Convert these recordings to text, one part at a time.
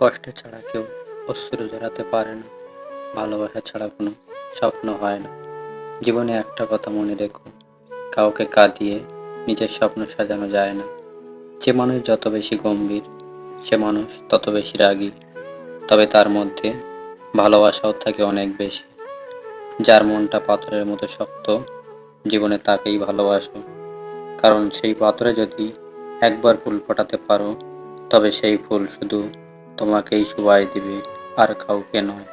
কষ্ট ছাড়া কেউ অশ্রু জড়াতে পারে না। ভালোবাসা ছাড়া কোনো স্বপ্ন হয় না। জীবনে একটা কথা মনে রেখো, কাউকে কাঁদিয়ে নিজের স্বপ্ন সাজানো যায় না। যে মানুষ যত বেশি গম্ভীর, সে মানুষ তত বেশি রাগী। তবে তার মধ্যে ভালোবাসাও থাকে অনেক বেশি। যার মনটা পাথরের মতো শক্ত, জীবনে তাকেই ভালোবাসো। কারণ সেই পাথরে যদি একবার ফুল ফোটাতে পারো, তবে সেই ফুল শুধু তোমাকেই শুবাই দিবে, আর কাউকে নয়।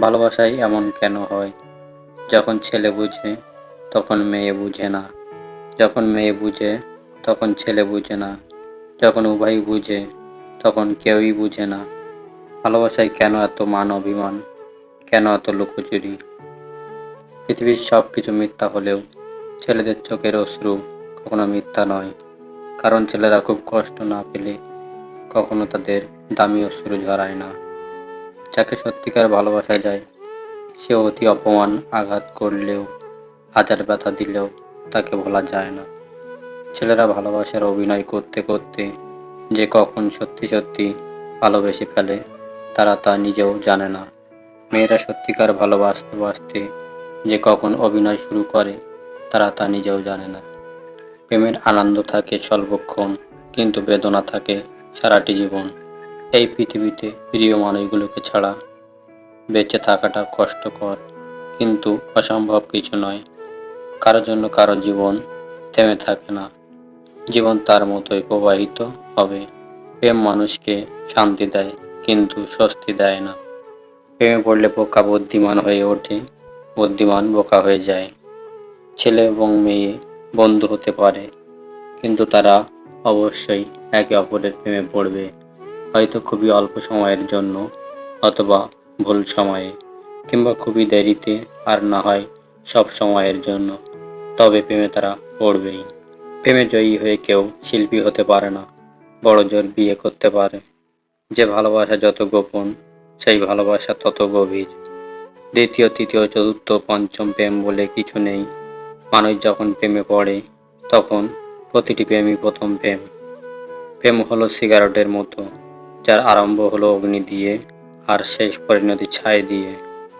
ভালোবাসাই এমন কেন হয়? যখন ছেলে বুঝে, তখন মেয়ে বুঝে না। যখন মেয়ে বুঝে, তখন ছেলে বুঝে না। যখন উভয় বুঝে, তখন কেউই বুঝে না। ভালোবাসায় কেন এত মান অভিমান? কেন এত লুকোচুরি? পৃথিবীর সব কিছু মিথ্যা হলেও ছেলেদের চোখের অশ্রু কখনো মিথ্যা নয়। কারণ ছেলেরা খুব কষ্ট না পেলে কখনো তাদের দামি অশ্রু ঝরায় না। যাকে সত্যিকার ভালোবাসা যায় সে অতি অপমান আঘাত করলেও, হাজার ব্যথা দিলেও তাকে ভোলা যায় না। ছেলেরা ভালোবাসার অভিনয় করতে করতে যে কখন সত্যি সত্যি ভালোবেসে ফেলে, তারা তা নিজেও জানে না। মেয়েরা সত্যিকার ভালোবাসতে বাসতে যে কখন অভিনয় শুরু করে, তারা তা নিজেও জানে না। প্রেমের আনন্দ থাকে স্বল্পক্ষণ কিন্তু বেদনা থাকে সারাটি জীবন এই পৃথিবীতে প্রিয় মানুষগুলোকে ছাড়া বেঁচে থাকাটা কষ্টকর কিন্তু অসম্ভব কিছু নয়। কারোর জন্য কারও জীবন থেমে থাকে না। জীবন তার মতোই প্রবাহিত হবে। প্রেম মানুষকে শান্তি দেয় কিন্তু স্বস্তি দেয় না। প্রেমে পড়লে বোকা বুদ্ধিমান হয়ে ওঠে, বুদ্ধিমান বোকা হয়ে যায়। ছেলে এবং মেয়ে বন্ধু হতে পারে, কিন্তু তারা অবশ্যই একে অপরের প্রেমে পড়বে, হয়তো খুবই অল্প সময়ের জন্য অথবা ভুল সময়ে, কিংবা খুবই দেরিতে আর না হয় সব সময়ের জন্য। তবে প্রেমে তারা পড়বেই। প্রেমে জয়ী হয়ে কেউ শিল্পী হতে পারে না বড় জোর বিয়ে করতে পারে। যে ভালোবাসা যত গোপন, সেই ভালোবাসা তত গভীর। দ্বিতীয়, তৃতীয়, চতুর্থ, পঞ্চম প্রেম বলে কিছু নেই। মানুষ যখন প্রেমে পড়ে, তখন প্রতিটি প্রেমই প্রথম প্রেম। প্রেম হলো সিগারেটের মতো, যার আরম্ভ হলো অগ্নি দিয়ে আর শেষ পরিণতি ছাই দিয়ে।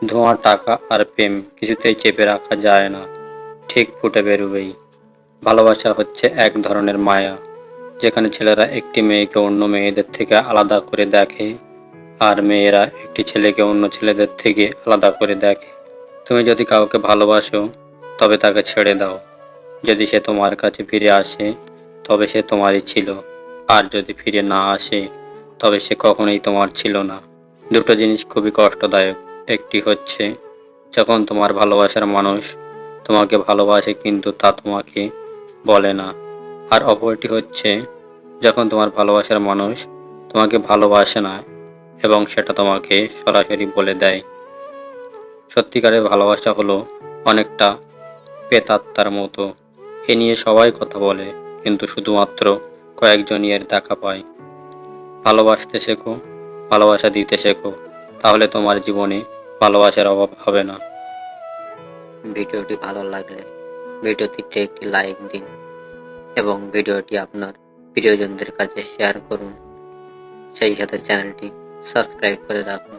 ধোঁয়া, টাকা আর প্রেম কিছুতেই চেপে রাখা যায় না, ঠিক ফুটে বেরোবেই। ভালোবাসা হচ্ছে এক ধরনের মায়া, যেখানে ছেলেরা একটি মেয়েকে অন্য মেয়েদের থেকে আলাদা করে দেখে আর মেয়েরা একটি ছেলেকে অন্য ছেলেদের থেকে আলাদা করে দেখে। তুমি যদি কাউকে ভালোবাসো, তবে তাকে ছেড়ে দাও। যদি সে তোমার কাছে ফিরে আসে, তবে সে তোমারই ছিল। আর যদি ফিরে না আসে, তবে সে কখনোই তোমার ছিল না। দুটো জিনিস খুবই কষ্টদায়ক। একটি হচ্ছে, যখন তোমার ভালোবাসার মানুষ তোমাকে ভালোবাসে কিন্তু তা তোমাকে বলে না। আর অপরটি হচ্ছে, যখন তোমার ভালোবাসার মানুষ তোমাকে ভালোবাসে না এবং সেটা তোমাকে সরাসরি বলে দেয়। সত্যিকারের ভালোবাসা হলো অনেকটা পেতাত্মার মতো। এ নিয়ে সবাই কথা বলে, কিন্তু শুধুমাত্র কয়েকজনই এর দেখা পায়। ভালোবাসতে শেখো, ভালোবাসা দিতে শেখো, তাহলে তোমার জীবনে ভালোবাসার অভাব হবে না। ভিডিওটি ভালো লাগলে ভিডিওটিতে একটি লাইক দিন এবং ভিডিওটি আপনার প্রিয়জনদের কাছে শেয়ার করুন। সেই সাথে চ্যানেলটি সাবস্ক্রাইব করে রাখুন।